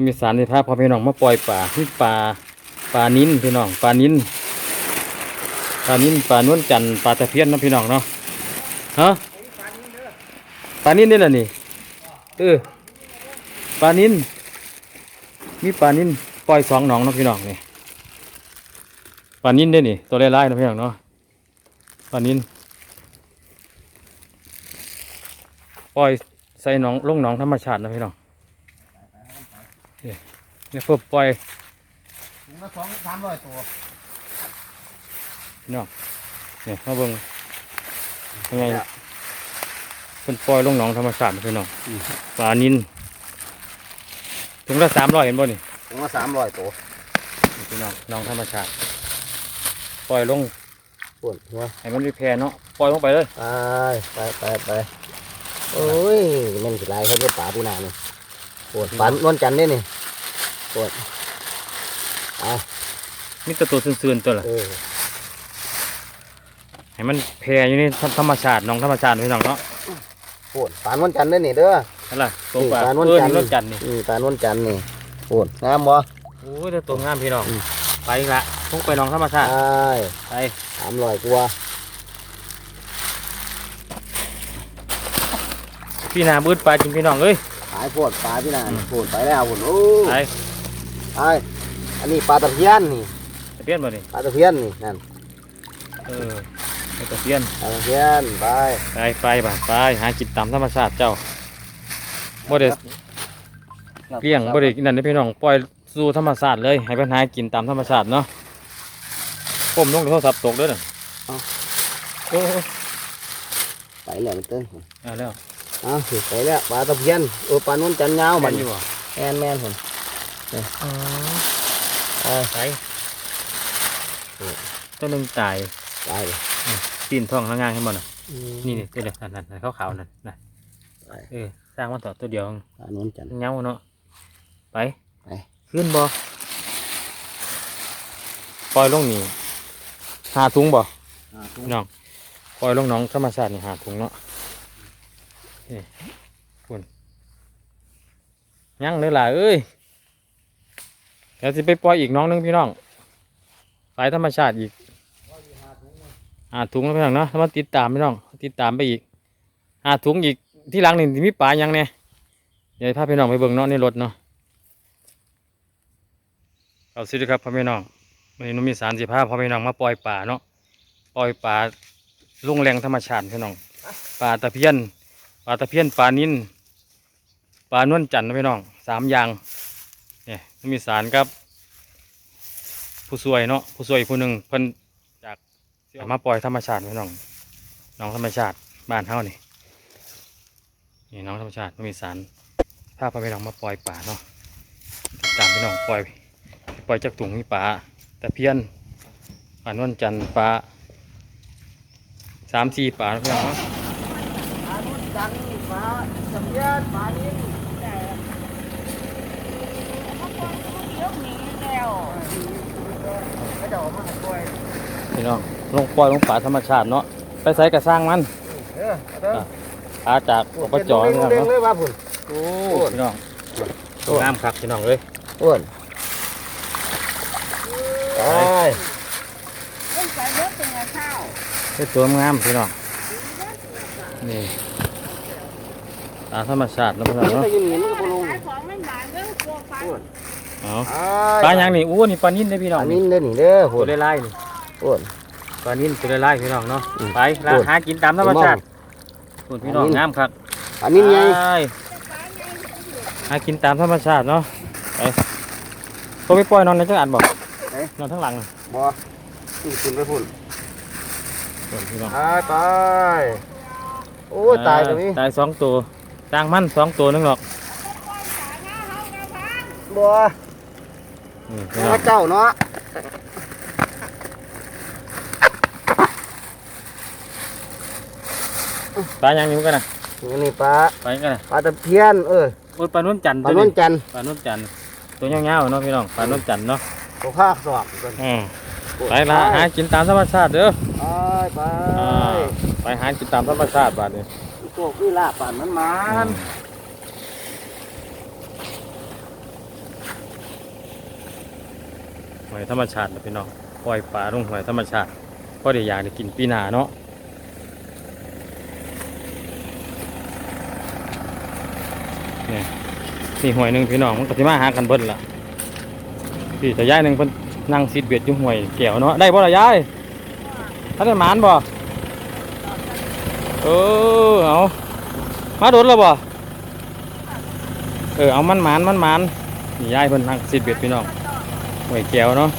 มันมีสารในภาพพอพี่น้องมาปล่อยป่าที่ป่าป่านิ้นพี่น้องป่านิ้นป่านิ้นป่านวลจันทร์ป่าตะเพียนนะพี่น้องเนาะฮะป่านิ้นนี่แหละนี่เออป่านิ้นมีป่านิ้นปล่อยสองหนองเนาะพี่น้องนี่ป่านิ้นเด้นี่ตัวไล่ๆเนะพี่น้องเนาะป่านิ้นปล่อยใส่หนองลงหนองธรรมชาตินะพี่น้อง นี่ยเนี่ยเพิ่มปล่อยถุงละสองสามร้อยตัวพี่น้องเนี่ยมาเบิ่งยังไงเพิ่นปล่อยลงหนองธรรมชาตินะพี่น้องปลานินถุงละสามร้อยเห็นบ่นี่ถุงละสามร้อยตัวนี่พี่น้องหนองธรรมชาติ ปล่อยลงปวดหัวให้มันรีแพร์เนาะปล่อยลงไปเลยไปไปไปไปโอ้ยมันสิลายเขาเรียกป่าปูนานี่ ปวดปันนวลจันทร์นี่นี่ปวดเอามีแต่ตัวซื่นๆตัวละเออให้มันแพร่อยู่ในธรรมชาติหนองธรรมชาติพี่น้องเนาะปวดปานนวลจันทร์นี่นี่เด้อนั่นล่ะตัวปลานี่ปลานวลเออจันทร์นี่รถจันทร์นี่อืมปานนวลจันทร์นี่ปวดงามบ่โอ้ยแต่ตัวงามพี่น้องอืมไปอีกละพุ่งไปหนองธรรมชาติใช่ไปสามร้อยกว่าพี่นาบืดปลาจริงพี่น้องเอ้ย ขายปวดปลาพี่นานปวดไปแล้วปวดโอ้ไปไปอันนี้ปลาตะเพียนนี่ตะเพียนบ่นี่ปลาตะเพียนนี่นั่นเออไปตะเพียนปลาตะเพียนไปไปไปบ่าไปหากินตามธรรมชาติเจ้าบ่ได้เลี้ยงบ่ได้นั่นนี่พี่น้องปล่อยสู่ธรรมชาติเลยให้เพิ่นหากินตามธรรมชาติเนาะผมลงโทรศัพท์ตกเด้อน่ะโอ้ไปแล้วมันเต้นเอาแล้ว อ้าวไปแล้วปลาตะเพียนเออปลานวลจันทร์ยาวมัมันนอยู่บ่แม่นแม่นผมอ๋อไปไปตัวหนึงตายไปเลยปีนท้องข้างล่างให้บ่น่ะอืมนี่นี่ตัวเดียวนั่นนั่นขาวๆนั่นน่ะไปเออสร้างมันต่อตัวเดียวปลานวลจันทร์เงาเนาะไปไปขึ้นบ่ปล่อยลงนี่หาถุงบ่อ่าถุงน้องปล่อยลงหน้องธรรมชาตินี่หาถุงเนาะ นี่คุณยังเลยล่ะเอ้ยเดี๋ยวสิไปปล่อยอีกน้องหนึงพี่น้องสายธรรมชาติอีกหาถุงแล้วพี่น้องเนาะแล้วมาติดตามพี่น้อง ติดตามไปอีกหาถุงอีกที่หลังนี่มีปลายังเนี่ยเดี๋ยวพาพี่น้องไปเบิ่งเนาะในรถเนาะเอาสิครับพ่อแม่น้องวันนี้หนุ่มมีสารสิพาพ่อแม่น้องมาปล่อยป่าเนาะปล่อยป่าลุ่งแรงธรรมชาติพี่น้องป่าตะเพียน ป่าตะเพียนป่านินป่านวลจันทร์นะพี่น้องสามอย่างเนี่ยมีสารครับ ผู้ช่วยเนาะผู้ช่วยผู้หนึ่งเพิ่นจากมาปล่อยธรรมชาติพี่น้องน้องธรรมชาติบ้านเฮานี่นี่น้องธรรมชาติมีสารพาพ่อแม่น้องมาปล่อยป่าเนาะติดตามพี่น้องปล่อย ปล่อยจากถุงนี่ปลาตะเพียนปลานวลจันทร์ปลาสามสี่ปลาพี่น้อง เนาะปลานวลจันทร์ปลาตะเพียนปลานิ่มยกนี้แล้วไม่เดามาให้ปล่อยพี่น้องลงปล่อยลงปลาธรรมชาติเนาะไปใส่กระสร้างมันเออเด้อปลาจากอบจเด้พี่งน้องเด้งเนาะเลยว่าพุ่นโอ้พี่น้องงามคักพี่น้องเลยพุ่นไปเล่นใส่รถเป็นไงข้าวเฮ็ดตัวงามพี่น้องนี่ ปลาธรรมชาติแล้วพี่น้องนี่เนาะก็อยู่นี่มันก็บ่ลงขายของมันบานเด้อพวกฟันพุ่นเอาไปปลาอย่างนี้อู้นี่ปลานิ่นเด้อพี่น้องอันนี้เด้อนี่เด้อตัพุ่วนได้ไล่นี่พุ่นปลานิ่นตัวได้ไล่พี่น้องเนาะอืมไปแล้วโอ้ยหากินตามธรรมชาติคุณพี่น้องอันนี้งามคักอันนี้ไงไปหากินตามธรรมชาติเนาะไปตัวไปปล่อยนอนในจังอันบอกนอนทั้างหลังบ่นี่ขึ้นไปพุ่นส่วนพี่น้องตายตายโอ้ยตายตรงนี้ตายสองตัว จางมันสองตัวนึงหรอกบ่นี่พี่พน้องระเจ้าเนาะปลายังอยู่กันนะนี่ปลาปลายังกันนะปลาตะเพียนเออโอ้ยปลานุ่นจันทร์ปลาตัวนวลนี้จันทร์ปลานุ่นจันทร์ตัวเงี้ยวๆเนาะพี่น้องปลานุ่นจันทร์เนาะตัวภาคสอบกันอืมไปละหากินตามธรรมชาติเด้อไปไป อ่าไปหากินตามธรรมชาติบาดนี้ ควิลาป่านมันมันหอยธรรมชาติพี่น้องปล่อยปลาลงหอยธรรมชาติก็เดี๋ยวอยากได้กินปีนาเนาะนี่นี่หอยหนึ่งพี่น้องมันก็จะมาหากันเบิ้ลละพี่แต่ย้ายหนึ่งเพิ่นนั่งซีดเบียดอยู่หอยแก้วเนาะได้บ่ละย้ายถ้าได้หมานบ่เออ เอามาโดนแล้วบ่เออเอามันหมานมันหมานนี่ยายเพิ่นนั่งสิบเบียดพี่น้องหวยแก้วเนาะ